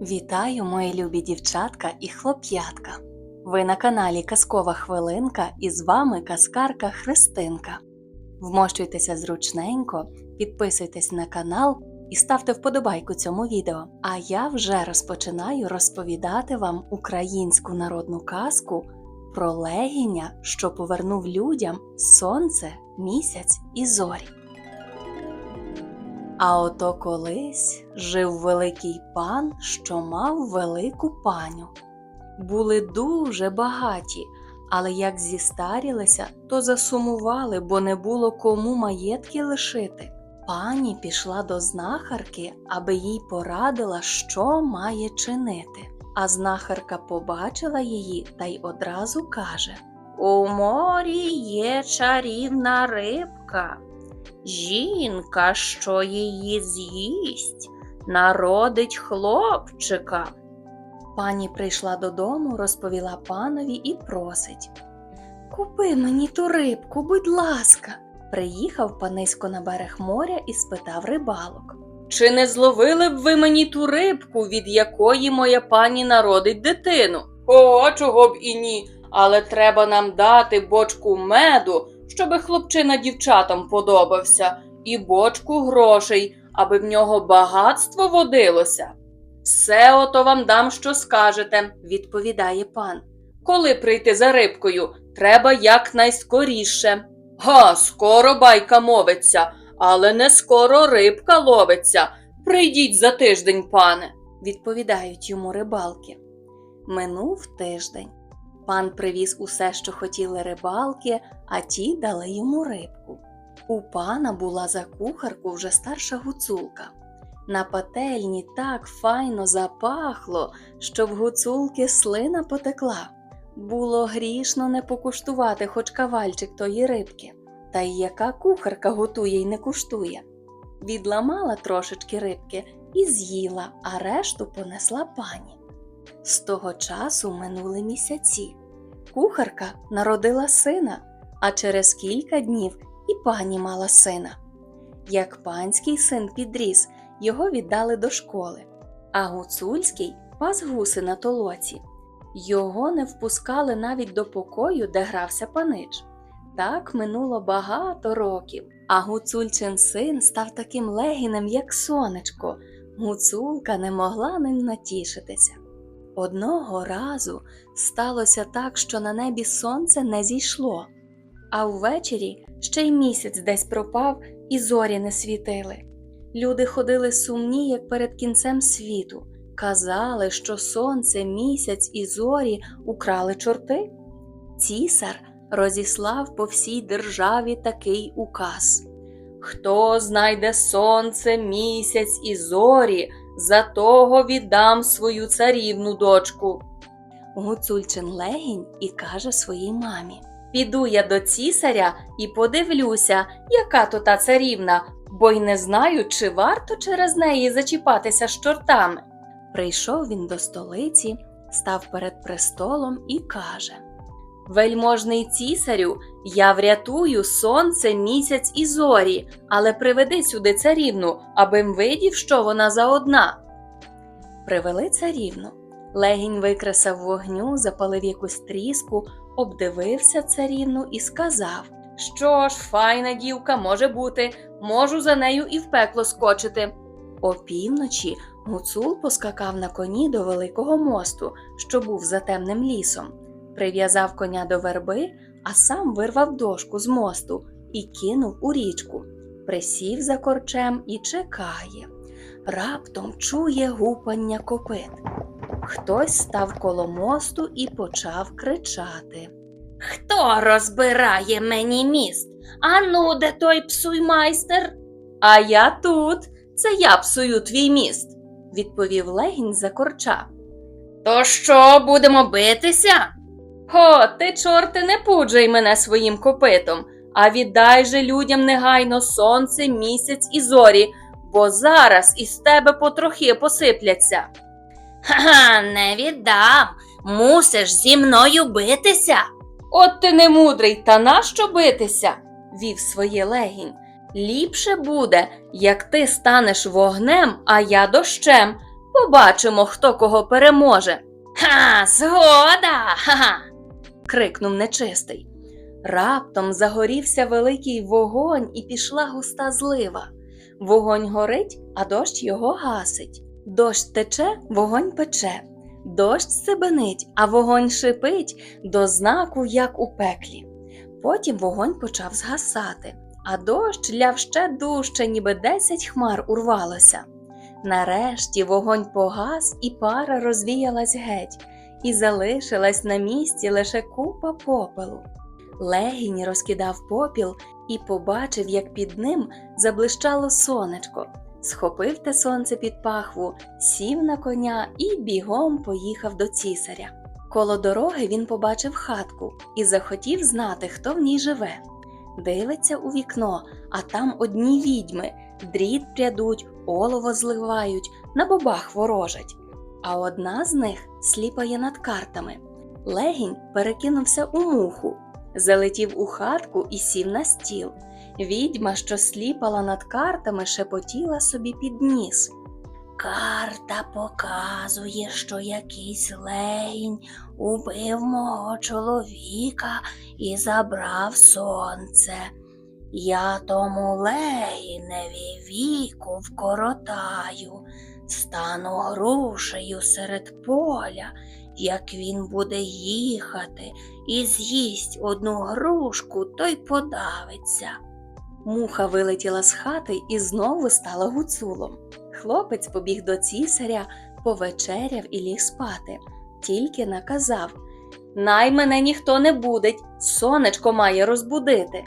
Вітаю, мої любі дівчатка і хлоп'ятка. Ви на каналі Казкова Хвилинка і з вами казкарка Христинка. Вмощуйтеся зручненько, підписуйтесь на канал і ставте вподобайку цьому відео. А я вже розпочинаю розповідати вам українську народну казку про легіня, що повернув людям сонце, місяць і зорі. А ото колись жив великий пан, що мав велику паню. Були дуже багаті, але як зістарілися, то засумували, бо не було кому маєтки лишити. Пані пішла до знахарки, аби їй порадила, що має чинити. А знахарка побачила її та й одразу каже: У морі є чарівна рибка. Жінка, що її з'їсть, народить хлопчика. Пані прийшла додому, розповіла панові і просить. Купи мені ту рибку, будь ласка. Приїхав панисько на берег моря і спитав рибалок. Чи не зловили б ви мені ту рибку, від якої моя пані народить дитину? О, чого б і ні, але треба нам дати бочку меду, щоби хлопчина дівчатам подобався, і бочку грошей, аби в нього багатство водилося. Все ото вам дам, що скажете, відповідає пан. Коли прийти за рибкою, треба якнайскоріше. Га, скоро байка мовиться, але не скоро рибка ловиться. Прийдіть за тиждень, пане, відповідають йому рибалки. Минув тиждень. Пан привіз усе, що хотіли рибалки, а ті дали йому рибку. У пана була за кухарку вже старша гуцулка. На пательні так файно запахло, що в гуцулки слина потекла. Було грішно не покуштувати хоч кавальчик тої рибки. Та й яка кухарка готує й не куштує. Відламала трошечки рибки і з'їла, а решту понесла пані. З того часу минули місяці. Кухарка народила сина, а через кілька днів і пані мала сина. Як панський син підріс, його віддали до школи, а гуцульський пас гуси на толоці. Його не впускали навіть до покою, де грався панич. Так минуло багато років, а гуцульчин син став таким легінем, як сонечко. Гуцулка не могла ним натішитися. Одного разу сталося так, що на небі сонце не зійшло, а ввечері ще й місяць десь пропав і зорі не світили. Люди ходили сумні, як перед кінцем світу, казали, що сонце, місяць і зорі украли чорти. Цісар розіслав по всій державі такий указ Хто знайде сонце, місяць і зорі, за того віддам свою царівну дочку. Гуцульчин легінь і каже своїй мамі Піду я до цісаря і подивлюся, яка то та царівна, бо й не знаю, чи варто через неї зачіпатися з чортами. Прийшов він до столиці, став перед престолом і каже Вельможний цісарю, я врятую сонце, місяць і зорі, але приведи сюди царівну, абим видів, що вона за одна. Привели царівну. Легінь викресав вогню, запалив якусь тріску, обдивився царівну і сказав Що ж, файна дівка може бути, можу за нею і в пекло скочити. Опівночі гуцул поскакав на коні до великого мосту, що був за темним лісом, прив'язав коня до верби, а сам вирвав дошку з мосту і кинув у річку. Присів за корчем і чекає. Раптом чує гупання копит. Хтось став коло мосту і почав кричати. Хто розбирає мені міст? Ану, де той псуймайстер? А я тут. Це я псую твій міст, відповів легінь за корча. То що, будемо битися? О, ти, чорти, не пуджай мене своїм копитом, а віддай же людям негайно сонце, місяць і зорі, бо зараз із тебе потрохи посипляться. Ха, не віддам. Мусиш зі мною битися. От ти не мудрий, та нащо битися? вів своє легінь. Ліпше буде, як ти станеш вогнем, а я дощем. Побачимо, хто кого переможе. Ха, згода! Ха-ха! Крикнув нечистий. Раптом загорівся великий вогонь і пішла густа злива. Вогонь горить, а дощ його гасить. Дощ тече, вогонь пече. Дощ сибенить, а вогонь шипить до знаку, як у пеклі. Потім вогонь почав згасати, а дощ ляв ще дужче, ніби десять хмар урвалося. Нарешті вогонь погас, і пара розвіялась геть, і залишилась на місці лише купа попелу. Легінь розкидав попіл і побачив, як під ним заблищало сонечко. Схопив те сонце під пахву, сів на коня і бігом поїхав до цісаря. Коло дороги він побачив хатку і захотів знати, хто в ній живе. Дивиться у вікно, а там одні відьми, дріт прядуть, олово зливають, на бобах ворожать. А одна з них сліпає над картами. Легінь перекинувся у муху, залетів у хатку і сів на стіл. Відьма, що сліпала над картами, шепотіла собі під ніс. Карта показує, що якийсь легінь убив мого чоловіка і забрав сонце. Я тому легіневі віку вкоротаю, стану грушею серед поля, як він буде їхати і з'їсть одну грушку, то й подавиться. Муха вилетіла з хати і знову стала гуцулом. Хлопець побіг до цісаря, повечеряв і ліг спати, тільки наказав Най мене ніхто не будить, сонечко має розбудити.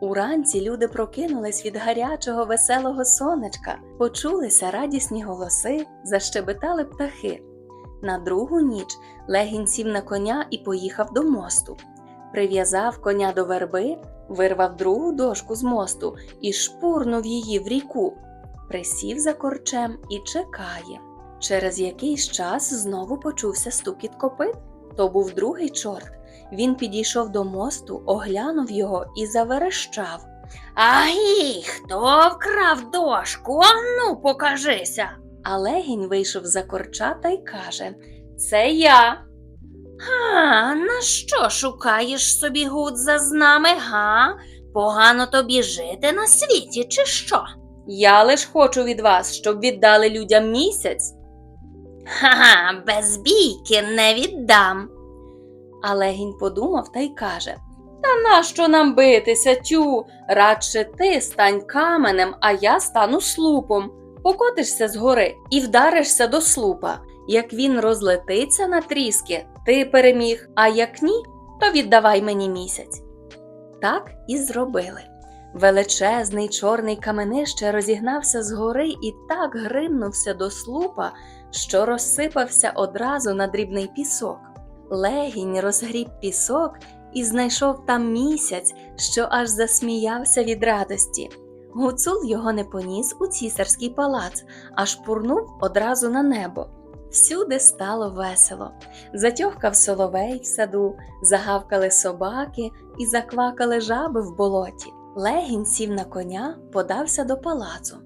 Уранці люди прокинулись від гарячого веселого сонечка, почулися радісні голоси, защебетали птахи. На другу ніч легінь сів на коня і поїхав до мосту. Прив'язав коня до верби, вирвав другу дошку з мосту і шпурнув її в ріку. Присів за корчем і чекає. Через якийсь час знову почувся стукіт копит. То був другий чорт. Він підійшов до мосту, оглянув його і заверещав. Ай, хто вкрав дошку? Ану, покажися. А легінь вийшов за корча та й каже Це я. А, на що шукаєш собі гудза з нами, га? Погано тобі жити на світі, чи що? Я лиш хочу від вас, щоб віддали людям місяць. Ха-ха, без бійки не віддам. А легінь подумав та й каже Та нащо нам битися, тю? Радше ти стань каменем, а я стану слупом. Покотишся з гори і вдаришся до слупа. Як він розлетиться на тріски, ти переміг, а як ні, то віддавай мені місяць. Так і зробили. Величезний чорний каменище розігнався з гори і так гримнувся до слупа, що розсипався одразу на дрібний пісок. Легінь розгріб пісок і знайшов там місяць, що аж засміявся від радості. Гуцул його не поніс у цісарський палац, аж пурнув одразу на небо. Всюди стало весело. Затьохкав соловей в саду, загавкали собаки і заквакали жаби в болоті. Легінь сів на коня, подався до палацу.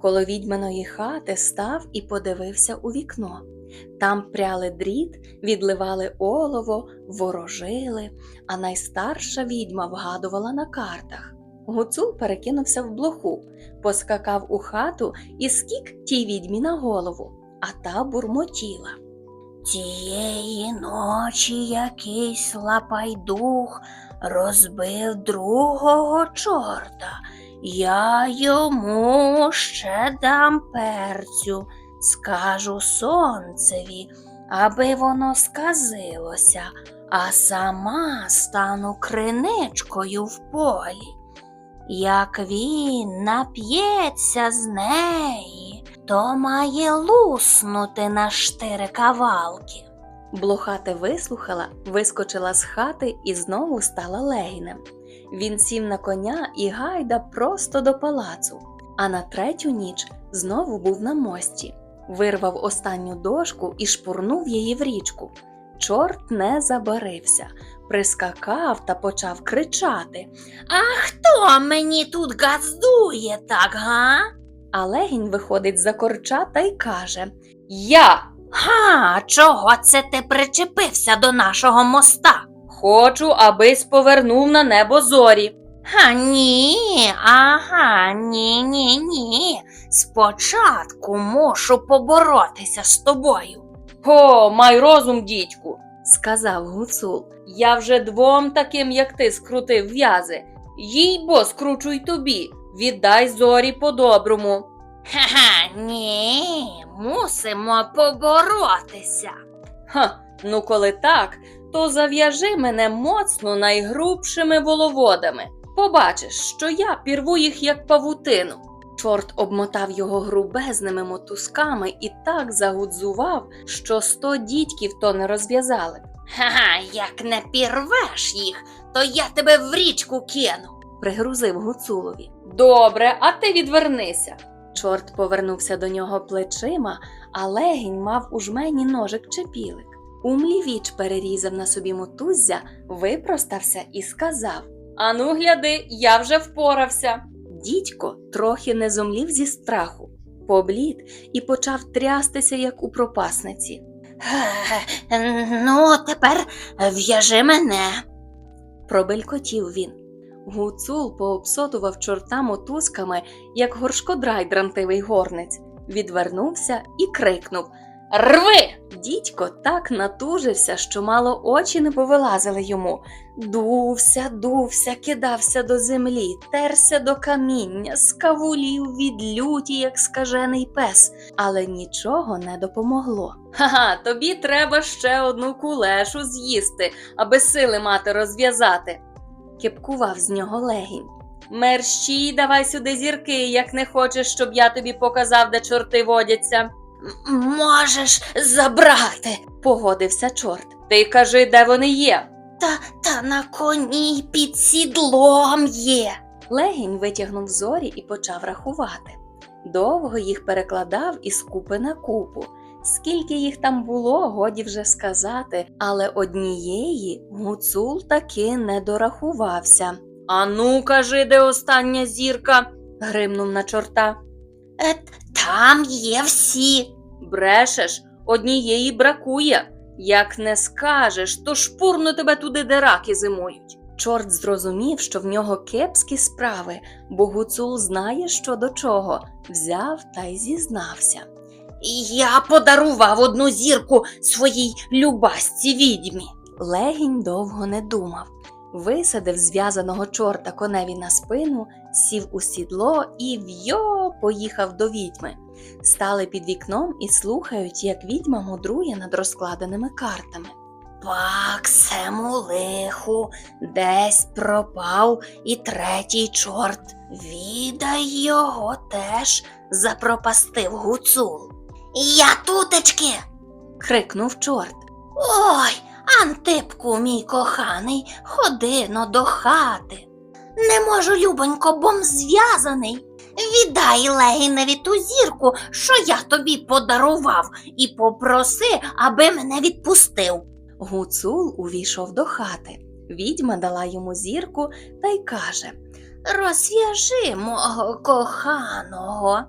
Коло відьманої хати став і подивився у вікно. Там пряли дріт, відливали олово, ворожили, а найстарша відьма вгадувала на картах. Гуцул перекинувся в блоху, поскакав у хату і скік тій відьмі на голову, а та бурмотіла. Цієї ночі якийсь лапайдух розбив другого чорта. Я йому ще дам перцю, скажу сонцеві, аби воно сказилося, а сама стану криничкою в полі. Як він нап'ється з неї, то має луснути на штири кавалки. Блохати вислухала, вискочила з хати і знову стала легінем. Він сів на коня і гайда просто до палацу, а на третю ніч знову був на мості, вирвав останню дошку і шпурнув її в річку. Чорт не забарився, прискакав та почав кричати А хто мені тут газдує так, га? А легінь виходить за корча та й каже Я Ха, чого це ти причепився до нашого моста? хочу, абись повернув на небо зорі. Ха, ні, ага, ні, ні, ні. Спочатку мушу поборотися з тобою. О, май розум, дідьку, сказав гуцул. Я вже двом таким, як ти, скрутив в'язи. Їй бо скручу й тобі. Віддай зорі по-доброму. Ха-ха, ні, мусимо поборотися. Ха, ну коли так, то зав'яжи мене моцно найгрубшими воловодами. Побачиш, що я пірву їх як павутину. Чорт обмотав його грубезними мотузками і так загудзував, що сто дідьків то не розв'язали. Ха-ха, як не пірвеш їх, то я тебе в річку кину. Пригрузив гуцулові. Добре, а ти відвернися. Чорт повернувся до нього плечима, а легінь мав у жмені ножик чепілик. Умлівіч перерізав на собі мотуззя, випростався і сказав: Ану, гляди, я вже впорався. Дідько трохи не зомлів зі страху, поблід і почав трястися, як у пропасниці. Е, Ну, тепер в'яжи мене. Пробелькотів він. Гуцул пообсотував чорта мотузками, як горшкодрай дрантивий горниць, відвернувся і крикнув Рви! Дідько так натужився, що мало очі не повилазили йому. Дувся, дувся, кидався до землі, терся до каміння, скавулів від люті, як скажений пес, але нічого не допомогло. Ха-ха, тобі треба ще одну кулешу з'їсти, аби сили мати розв'язати. Кепкував з нього легінь. Мерщій, давай сюди зірки, як не хочеш, щоб я тобі показав, де чорти водяться. Можеш забрати. Погодився чорт. Ти кажи, де вони є. Та, та на коні під сідлом є. Легінь витягнув зорі і почав рахувати. Довго їх перекладав із купи на купу. Скільки їх там було, годі вже сказати, але однієї гуцул таки не дорахувався. Ану, кажи, де остання зірка? гримнув на чорта. Е, там є всі. Брешеш, однієї бракує. Як не скажеш, то шпурну тебе туди, де раки зимують. Чорт зрозумів, що в нього кепські справи, бо гуцул знає, що до чого, взяв та й зізнався. Я подарував одну зірку своїй любасці відьмі. Легінь довго не думав. Висадив зв'язаного чорта коневі на спину, сів у сідло і вйо поїхав до відьми. Стали під вікном і слухають, як відьма мудрує над розкладеними картами. Пак сему лиху, десь пропав і третій чорт. Відай його теж запропастив гуцул. Я тутечки. крикнув чорт. Ой, Антипку, мій коханий, ходи но до хати. Не можу, любонько, бом зв'язаний. Віддай легіневі ту зірку, що я тобі подарував, і попроси, аби мене відпустив. Гуцул увійшов до хати. Відьма дала йому зірку та й каже, Розв'яжи мого коханого.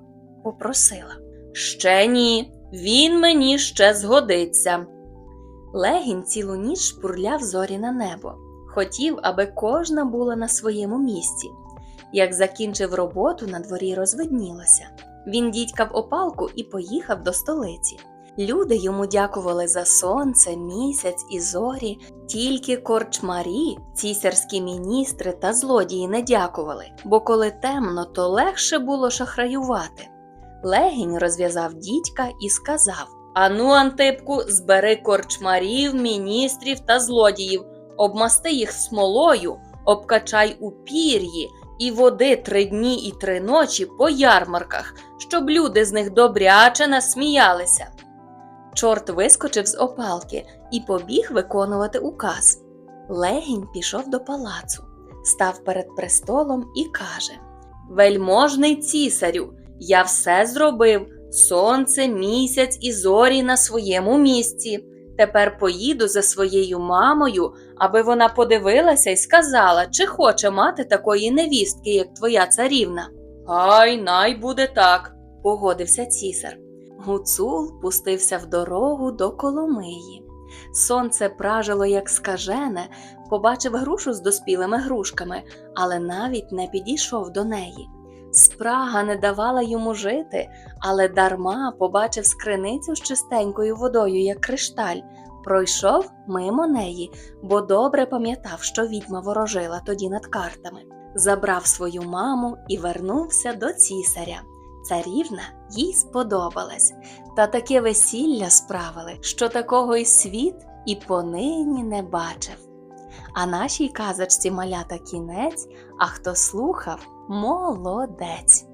попросила. Ще ні, він мені ще згодиться. Легінь цілу ніч шпурляв зорі на небо. Хотів, аби кожна була на своєму місці. Як закінчив роботу, на дворі розвиднілося. Він дідькав опалку і поїхав до столиці. Люди йому дякували за сонце, місяць і зорі, тільки корчмарі, цісарські міністри та злодії не дякували, бо коли темно, то легше було шахраювати. Легінь розв'язав дідька і сказав: Ану, Антипку, збери корчмарів, міністрів та злодіїв, обмасти їх смолою, обкачай у пір'ї і води три дні і три ночі по ярмарках, щоб люди з них добряче насміялися. Чорт вискочив з опалки і побіг виконувати указ. Легінь пішов до палацу, став перед престолом і каже: Вельможний цісарю, я все зробив сонце, місяць і зорі на своєму місці. Тепер поїду за своєю мамою, аби вона подивилася і сказала, чи хоче мати такої невістки, як твоя царівна. Гай, най буде так, погодився цісар. Гуцул пустився в дорогу до Коломиї. Сонце пражило, як скажене, побачив грушу з доспілими грушками, але навіть не підійшов до неї. Спрага не давала йому жити, але дарма побачив скриницю з чистенькою водою, як кришталь, пройшов мимо неї, бо добре пам'ятав, що відьма ворожила тоді над картами. Забрав свою маму і вернувся до цісаря. Царівна їй сподобалась, та таке весілля справили, що такого й світ і понині не бачив. А нашій казочці малята кінець, а хто слухав, молодець.